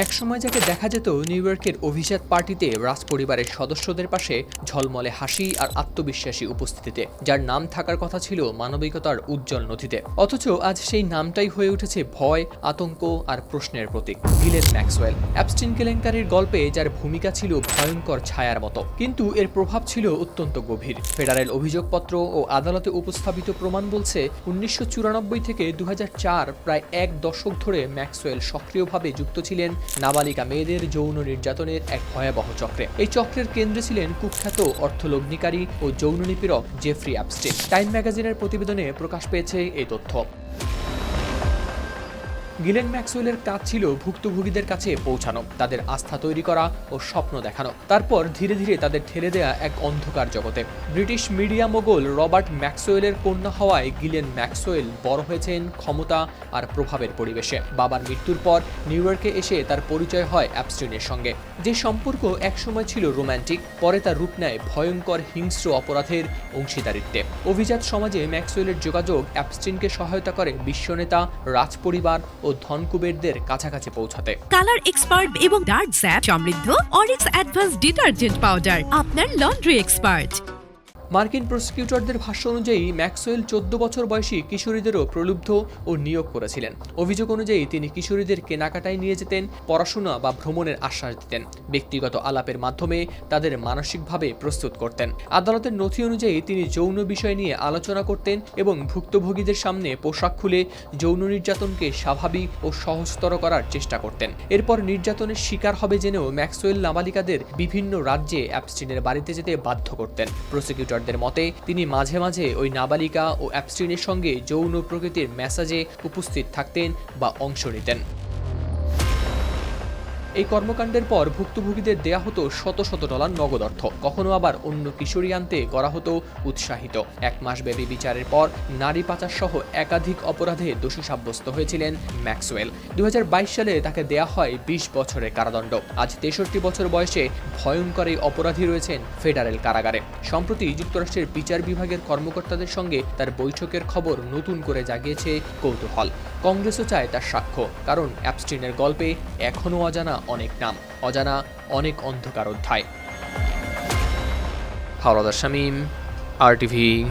একসময় যাকে দেখা যেত নিউ ইয়র্কের অভিজাত পার্টিতে রাজ পরিবারের সদস্যদের পাশে ঝলমলে হাসি আর আত্মবিশ্বাসী উপস্থিতিতে, যার নাম থাকার কথা ছিল মানবিকতার উজ্জ্বল নথিতে। অথচ আজ সেই নামটাই হয়ে উঠেছে ভয়, আতঙ্ক আর প্রশ্নের প্রতীক। গিলেন ম্যাক্সওয়েল অ্যাপস্টিন কেলেঙ্কারির গল্পে যার ভূমিকা ছিল ভয়ঙ্কর ছায়ার মতো, কিন্তু এর প্রভাব ছিল অত্যন্ত গভীর। ফেডারেল অভিযোগপত্র ও আদালতে উপস্থাপিত প্রমাণ বলছে, উনিশশো চুরানব্বই থেকে দু হাজার চার প্রায় এক দশক ধরে ম্যাক্সওয়েল সক্রিয়ভাবে যুক্ত ছিলেন নাবালিকা মেয়েদের যৌন নির্যাতনের এক ভয়াবহ চক্রে। এই চক্রের কেন্দ্রে ছিলেন কুখ্যাত অর্থলগ্নিকারী ও যৌন নিপীড়ক জেফ্রি অ্যাপস্টিন টাইম ম্যাগাজিনের প্রতিবেদনে প্রকাশ পেয়েছে এই তথ্য। গিলেন ম্যাক্সওয়েলের কাজ ছিল ভুক্তভোগীদের কাছে পৌঁছানো, তাদের আস্থা তৈরি করা ও স্বপ্ন দেখানো। তারপর ধীরে ধীরে তাদের ঠেলে দেয়া এক অন্ধকার জগতে। ব্রিটিশ মিডিয়া মোগল রবার্ট ম্যাক্সওয়েলের কন্যা হওয়ায় গিলেন ম্যাক্সওয়েল বড় হয়েছেন ক্ষমতা আর প্রভাবের পরিবেশে। বাবার মৃত্যুর পর নিউ এসে তার পরিচয় হয় অ্যাপস্টিনের সঙ্গে। যে সম্পর্ক একসময় ছিল রোম্যান্টিক, পরে তার রূপ নেয় ভয়ঙ্কর হিংস্র অপরাধের অংশীদারিত্বে। অভিজাত সমাজে ম্যাক্সওয়েলের যোগাযোগ অ্যাপস্টিনকে সহায়তা করে বিশ্বনেতা, রাজপরিবার ও ধনকুবেরদের কাছাকাছি পৌঁছাতে। কালার এক্সপার্ট এবং ডার্ক স্যাপ সমৃদ্ধ অরিক্স অ্যাডভান্স ডিটারজেন্ট পাউডার, আপনার লন্ড্রি এক্সপার্ট। মার্কিন প্রসিকিউটরদের ভাষ্য অনুযায়ী, ম্যাক্সওয়েল চোদ্দ বছর বয়সী কিশোরীদেরও প্রলুব্ধ ও নিয়োগ করেছিলেন। অভিযোগ অনুযায়ী, তিনি কিশোরীদের কেনাকাটায় নিয়ে যেতেন, পড়াশোনা বা ভ্রমণের আশ্বাস দিতেন। ব্যক্তিগত আলাপের মাধ্যমে তাদের মানসিকভাবে প্রস্তুত করতেন। আদালতের নথি অনুযায়ী, তিনি যৌন বিষয় নিয়ে আলোচনা করতেন এবং ভুক্তভোগীদের সামনে পোশাক খুলে যৌন নির্যাতনকে স্বাভাবিক ও সহজতর করার চেষ্টা করতেন। এরপর নির্যাতনের শিকার হবে জেনেও ম্যাক্সওয়েল নাবালিকাদের বিভিন্ন রাজ্যে অ্যাপস্টিনের বাড়িতে যেতে বাধ্য করতেন। প্রসিকিউটরদের মতে, তিনি মাঝে মাঝে ওই নাবালিকা ও অ্যাপস্টিনের সঙ্গে যৌন প্রকৃতির ম্যাসাজে উপস্থিত থাকতেন বা অংশ নিতেন। এই কর্মকাণ্ডের পর ভুক্তভোগীদের দেয়া হতো শত শত ডলার নগদ অর্থ। কখনো আবার অন্য কিশোরী আনতে করা হতো উৎসাহিত। এক মাস ব্যাপী বিচারের পর নারী পাচার সহ একাধিক অপরাধে দোষী সাব্যস্ত হয়েছিলেন ম্যাক্সওয়েল। দু হাজার বাইশ সালে তাকে দেয়া হয় বিশ বছরের কারাদণ্ড। আজ তেষট্টি বছর বয়সে ভয়ঙ্কর এই অপরাধী রয়েছেন ফেডারেল কারাগারে। সম্প্রতি যুক্তরাষ্ট্রের বিচার বিভাগের কর্মকর্তাদের সঙ্গে তার বৈঠকের খবর নতুন করে জাগিয়েছে কৌতূহল। কংগ্রেসও চায় তার সাক্ষ্য, কারণ অ্যাপস্টিনের গল্পে এখনও অজানা অনেক নাম অজানা অনেক অন্ধকার অধ্যায়। হাওড়াদার শামীম আর টিভি